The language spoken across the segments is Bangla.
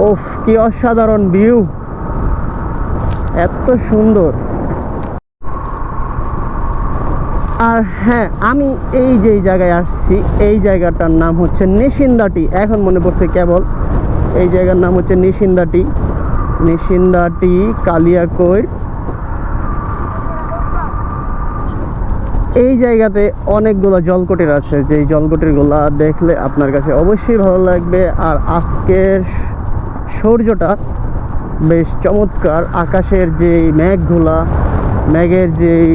ওফ, কি অসাধারণ ভিউ এত সুন্দর। আর হ্যাঁ আমি এই যে জায়গায় আসছি, এই জায়গাটার নাম হচ্ছে নিশিন্দাটি। এখন মনে পড়ছে কেবল, এই জায়গার নাম হচ্ছে নিশিন্দাটি। নিশিন্দাটি, কালিয়াকৈর। এই জায়গাতে অনেকগুলো জলকটির আছে। যেই জলকটিরগুলা দেখলে আপনার কাছে অবশ্যই ভালো লাগবে। আর আজকের সূর্যটা বেশ চমৎকার। আকাশের যে মেঘগুলা, মেঘের যেই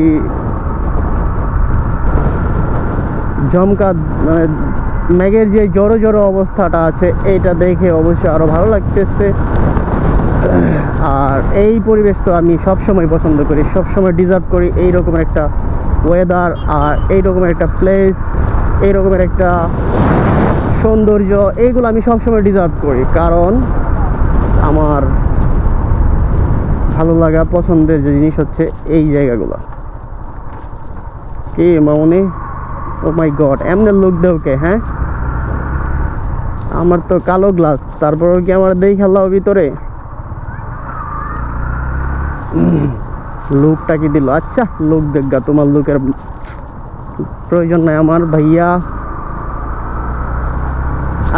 জমকা মানে মেঘের যে জড়ো জড়ো অবস্থাটা আছে, এইটা দেখে অবশ্যই আরও ভালো লাগতেছে। আর এই পরিবেশ তো আমি সবসময় পছন্দ করি, সবসময় ডিজার্ভ করি এই রকমের একটা ওয়েদার আর এই রকমের একটা প্লেস এই রকমের একটা সৌন্দর্য, এইগুলো আমি সবসময় ডিজার্ভ করি। কারণ আমার ভালো লাগা পছন্দের যে জিনিস হচ্ছে এই জায়গাগুলো। কে মামনি? ও মাই গড এমনি লোক দেও কে হ্যাঁ? আমার তো কালো গ্লাস তারপর কি আমার দেই খেলাও ভিতরে? লোকটা কি দিল? আচ্ছা লুক দেখগা, তোমার লোকের প্রয়োজন নাই আমার ভাইয়া।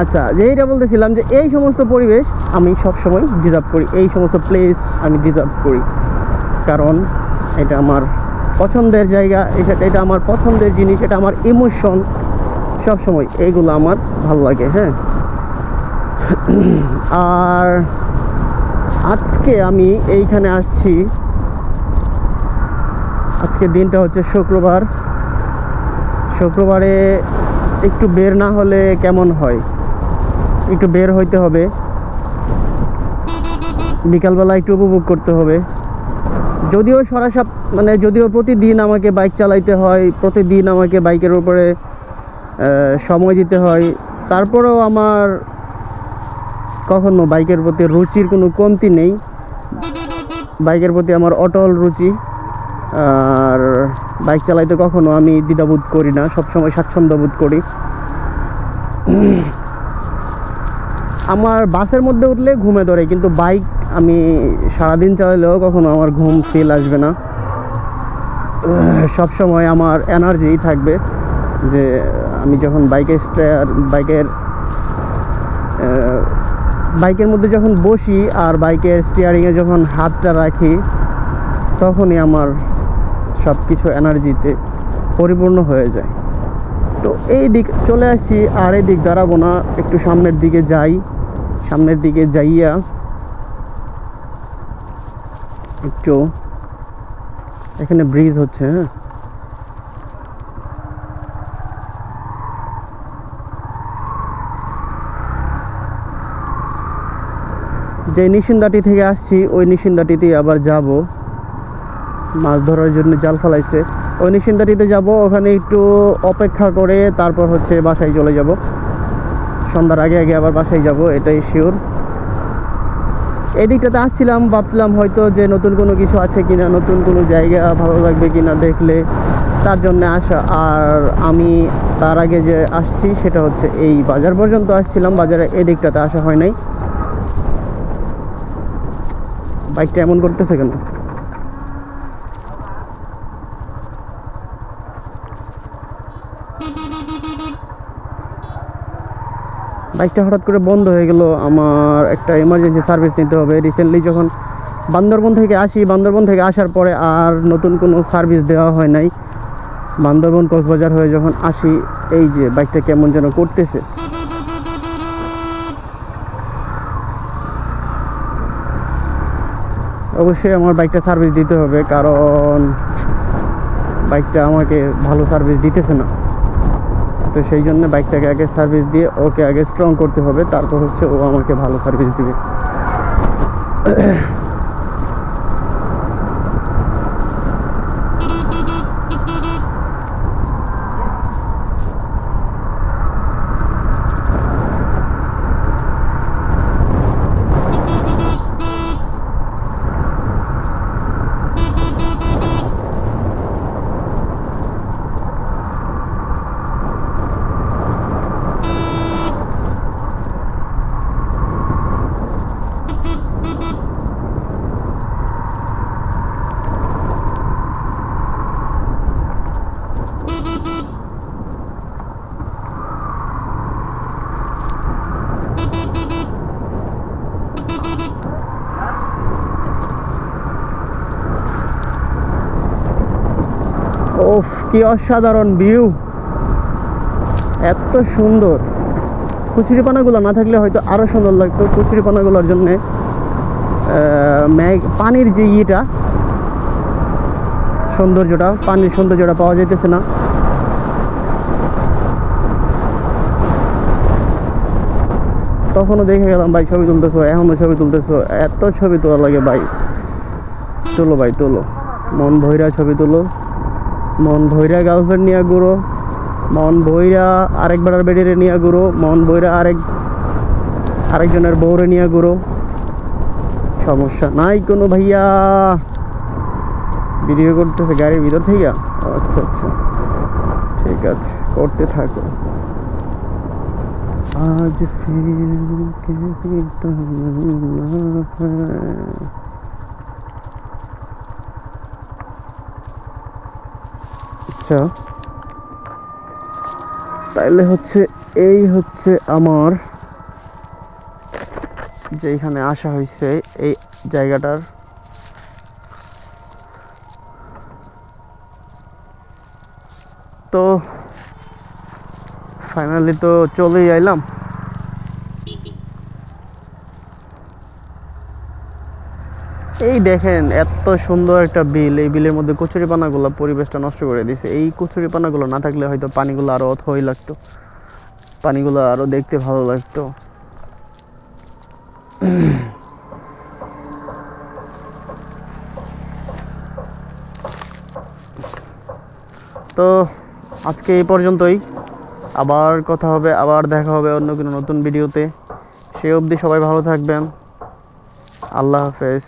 আচ্ছা যেইটা বলতেছিলাম যে এই সমস্ত পরিবেশ আমি সব সময় ডিজার্ভ করি। এই সমস্ত প্লেস আমি ডিজার্ভ করি। কারণ এটা আমার পছন্দের জায়গা, এটা এটা আমার পছন্দের জিনিস, এটা আমার ইমোশন সব সময় এইগুলো আমার ভালো লাগে হ্যাঁ। আর আজকে আমি এইখানে আসছি। আজকে দিনটা হচ্ছে শুক্রবার। শুক্রবারে একটু বের না হলে কেমন হয়? একটু বের হইতে হবে। বিকালবেলা একটু উপভোগ করতে হবে। যদিও সরাসরি মানে যদিও প্রতিদিন আমাকে বাইক চালাইতে হয়, প্রতিদিন আমাকে বাইকের উপরে সময় দিতে হয়। তারপরেও আমার কখনো বাইকের প্রতি রুচির কোনো কমতি নেই। বাইকের প্রতি আমার অটল রুচি। আর বাইক চালাইতে কখনো আমি দ্বিধাবোধ করি না, সবসময় স্বাচ্ছন্দ্য বোধ করি। আমার বাসের মধ্যে উঠলে ঘুমে ধরে, কিন্তু বাইক আমি সারাদিন চালালেও কখনো আমার ঘুম ফিল আসবে না। সব সময় আমার এনার্জি থাকবে যে আমি যখন বাইকের স্টার বাইকের বাইকের মধ্যে যখন বসি আর বাইকের স্টিয়ারিংয়ে যখন হাতটা রাখি, তখনই আমার সব কিছু এনার্জিতে পরিপূর্ণ হয়ে যায়। তো এই দিক চলে আসি আর এই দিক দাঁড়াবো না, একটু সামনের দিকে যাই। সামনের দিকে যাইয়া একটু এখানে ব্রিজ হচ্ছে হ্যাঁ? যে নিশিন্দাটি থেকে আসছি, ওই নিশিন্দাটিতে আবার যাব। মাছ ধরার জন্য জাল ফেলাইছে। ওই নিশিন্দাটিতে যাব, ওখানে একটু অপেক্ষা করে, তারপর হচ্ছে বাসায় চলে যাব। সন্ধ্যার আগে আগে আবার বাসায় যাব, এটাই শিওর এই দিকটাতে আসছিলাম, ভাবছিলাম হয়তো যে নতুন কোনো কিছু আছে কিনা, নতুন কোনো জায়গা ভালো লাগবে কিনা দেখলে, তার জন্য আসা। আর আমি তার আগে যে আসছি সেটা হচ্ছে এই বাজার পর্যন্ত আসছিলাম, বাজারে এই দিকটাতে আসা হয় নাই। বাইকটা এমন করতেছে কেন? বাইকটা হঠাৎ করে বন্ধ হয়ে গেল। আমার একটা এমার্জেন্সি সার্ভিস নিতে হবে। রিসেন্টলি যখন বান্দরবন থেকে আসি, বান্দরবন থেকে আসার পরে আর নতুন কোনো সার্ভিস দেওয়া হয় নাই। বান্দরবন, কক্সবাজার হয়ে যখন আসি, এই যে বাইকটা কেমন যেন করতেছে। অবশ্যই আমার বাইকটা সার্ভিস দিতে হবে, কারণ বাইকটা আমাকে ভালো সার্ভিস দিতেছে না। তো সেই জন্য বাইকটাকে আগে সার্ভিস দিয়ে ওকে আগে স্ট্রং করতে হবে। তারপর হচ্ছে ও আমাকে ভালো সার্ভিস দিবে। ওফ, কি অসাধারণ ভিউ এত সুন্দর। কচুরিপানাগুলো না থাকলে হয়তো আরও সুন্দর লাগতো কচুরিপানাগুলোর জন্যে। ম্যাগ, পানির যে ইয়েটা, সৌন্দর্যটা, পানির সৌন্দর্যটা পাওয়া যাইতেছে না। তখনও দেখে গেলাম, ভাই, ছবি তুলতেছো এখনও ছবি তুলতেছো, এত ছবি তোলা লাগে ভাই। তোলো ভাই, তোলো। মন ভৈরা ছবি তুলো। মন ভৈরা গার্লফ্রেন্ড নিয়ে ঘুরো। মন ভৈরা বেড়ার বেডিরে নিয়ে ঘুরো। মন ভৈরা আরেক, আরেকজনের বউরে নিয়ে ঘুরো। সমস্যা নাই কোনো ভাইয়া। ভিডিও করতেছে গাড়ির ভিতর থেকে আচ্ছা আচ্ছা। ঠিক আছে, করতে থাকো। আজ ফির আচ্ছা। তাইলে হচ্ছে এই হচ্ছে আমার যেখানে আসা হয়েছে এই জায়গাটার। তো ফাইনালি তো চলেই আইলাম। এই দেখেন, এত সুন্দর একটা বিল। এই বিলের মধ্যে কচুরি পানাগুলো পরিবেশটা নষ্ট করে দিছে। এই কচুরি পানাগুলো না থাকলে হয়তো পানিগুলো আরও অথই লাগতো। পানিগুলো আরও দেখতে ভালো লাগতো। তো আজকে এই পর্যন্তই। আবার কথা হবে, আবার দেখা হবে অন্য কোনো নতুন ভিডিওতে। সেই অবধি সবাই ভালো থাকবেন। আল্লাহ হাফেজ।